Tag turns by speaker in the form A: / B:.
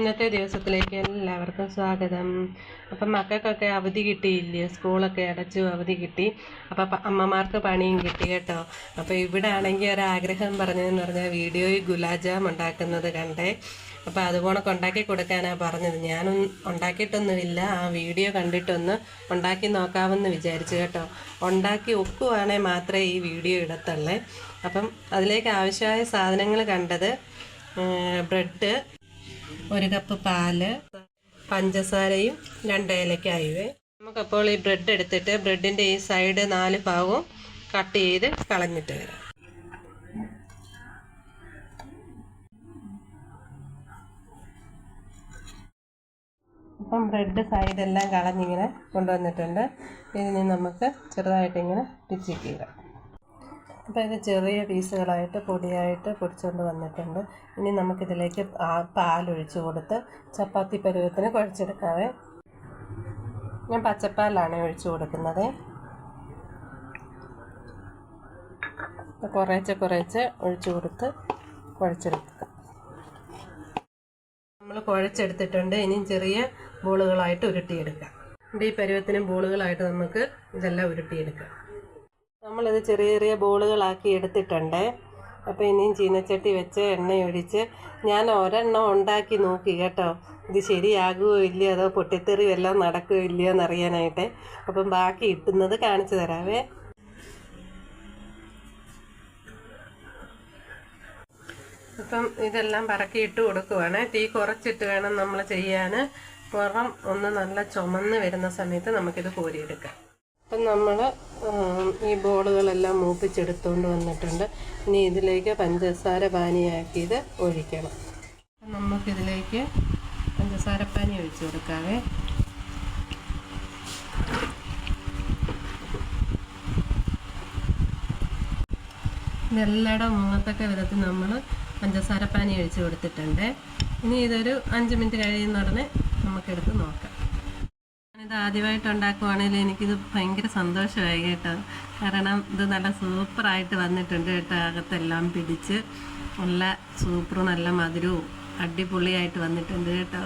A: ഇന്നത്തെ ദിവസത്തിലേക്ക് എല്ലാവർക്കും സ്വാഗതം. അപ്പം മക്കൾക്കൊക്കെ അവധി കിട്ടിയില്ലേ? സ്കൂളൊക്കെ അടച്ചു അവധി കിട്ടി. അപ്പം അമ്മമാർക്ക് പണിയും കിട്ടി കേട്ടോ. അപ്പോൾ ഇവിടെ ആണെങ്കിൽ ഒരാഗ്രഹം പറഞ്ഞതെന്ന് പറഞ്ഞാൽ വീഡിയോയിൽ ഗുലാബ് ജാം ഉണ്ടാക്കുന്നത് കണ്ടേ. അപ്പോൾ അതുപോണക്ക് ഉണ്ടാക്കി കൊടുക്കാനാണ് പറഞ്ഞത്. ഞാൻ ഉണ്ടാക്കിയിട്ടൊന്നുമില്ല. ആ വീഡിയോ കണ്ടിട്ടൊന്ന് ഉണ്ടാക്കി നോക്കാമെന്ന് വിചാരിച്ചു കേട്ടോ. ഉണ്ടാക്കി ഒക്കുവാണെങ്കിൽ മാത്രമേ ഈ വീഡിയോ ഇടത്തുള്ളേ. അപ്പം അതിലേക്ക് ആവശ്യമായ സാധനങ്ങൾ കണ്ടത് ബ്രെഡ് ഒരു കപ്പ് പാൽ പഞ്ചസാരയും രണ്ട് ഏലക്കായുവേ. നമുക്കപ്പോൾ ഈ ബ്രെഡ് എടുത്തിട്ട് ബ്രെഡിന്റെ ഈ സൈഡ് നാല് ഭാഗവും കട്ട് ചെയ്ത് കളഞ്ഞിട്ട് വരാം. അപ്പം ബ്രെഡ് സൈഡെല്ലാം കളഞ്ഞിങ്ങനെ കൊണ്ടുവന്നിട്ടുണ്ട്. ഇതിന് നമുക്ക് ചെറുതായിട്ടിങ്ങനെ പിച്ചിക്കുക അപ്പോൾ ഇത് ചെറിയ പീസുകളായിട്ട് പൊടിയായിട്ട് പൊടിച്ചുകൊണ്ട് വന്നിട്ടുണ്ട്. ഇനി നമുക്കിതിലേക്ക് പാലൊഴിച്ച് കൊടുത്ത് ചപ്പാത്തി പരുവത്തിന് കുഴച്ചെടുക്കാവേ. ഞാൻ പച്ചപ്പാലാണ് ഒഴിച്ച് കൊടുക്കുന്നത്. അപ്പോൾ കുറേച്ച് കുറേച്ച് ഒഴിച്ച് കൊടുത്ത് കുഴച്ചെടുക്കുക നമ്മൾ കുഴച്ചെടുത്തിട്ടുണ്ട്. ഇനി ചെറിയ ബോളുകളായിട്ട് ഉരുട്ടിയെടുക്കാം. ഈ പരുവത്തിന് ബോളുകളായിട്ട് നമുക്ക് ഇതെല്ലാം ഉരുട്ടിയെടുക്കാം. നമ്മളിത് ചെറിയ ചെറിയ ബോളുകളാക്കി എടുത്തിട്ടുണ്ട്. അപ്പോൾ ഇനിയും ചീനച്ചട്ടി വെച്ച് എണ്ണയൊഴിച്ച് ഞാൻ ഒരെണ്ണം ഉണ്ടാക്കി നോക്കി കേട്ടോ. ഇത് ശരിയാകുമോ ഇല്ലയോ അതോ പൊട്ടിത്തെറി വല്ലതും നടക്കുമോ ഇല്ലയോ എന്നറിയാനായിട്ട്. അപ്പം ബാക്കി ഇട്ടുന്നത് കാണിച്ചു തരാവേ. അപ്പം ഇതെല്ലാം പറക്കി ഇട്ട് കൊടുക്കുവാണ്. തീ കുറച്ചിട്ട് വേണം നമ്മൾ ചെയ്യാൻ. പുറം ഒന്ന് നല്ല ചുമന്ന് വരുന്ന സമയത്ത് നമുക്കിത് കോരിയെടുക്കാം. അപ്പം നമ്മൾ ഈ ബോളുകളെല്ലാം മൂപ്പിച്ചെടുത്തുകൊണ്ട് വന്നിട്ടുണ്ട്. ഇനി ഇതിലേക്ക് പഞ്ചസാര പാനിയാക്കിയത് ഒഴിക്കണം. നമുക്കിതിലേക്ക് പഞ്ചസാര പാനി ഒഴിച്ചു കൊടുക്കാവേ. ഇതെല്ലായിടം മുങ്ങത്തക്ക വിധത്തിൽ നമ്മൾ പഞ്ചസാര പാനി ഒഴിച്ചു കൊടുത്തിട്ടുണ്ട്. ഇനി ഇതൊരു അഞ്ച് മിനിറ്റ് കഴിയുന്ന ഉടനെ നമുക്കെടുത്ത് നോക്കാം. ഞാനിത് ആദ്യമായിട്ട് ഉണ്ടാക്കുവാണെങ്കിൽ എനിക്കിത് ഭയങ്കര സന്തോഷമായി കേട്ടോ. കാരണം ഇത് നല്ല സൂപ്പറായിട്ട് വന്നിട്ടുണ്ട് കേട്ടോ അകത്തെല്ലാം പിടിച്ച്. നല്ല സൂപ്പറും നല്ല മധുരവും അടിപൊളിയായിട്ട് വന്നിട്ടുണ്ട് കേട്ടോ.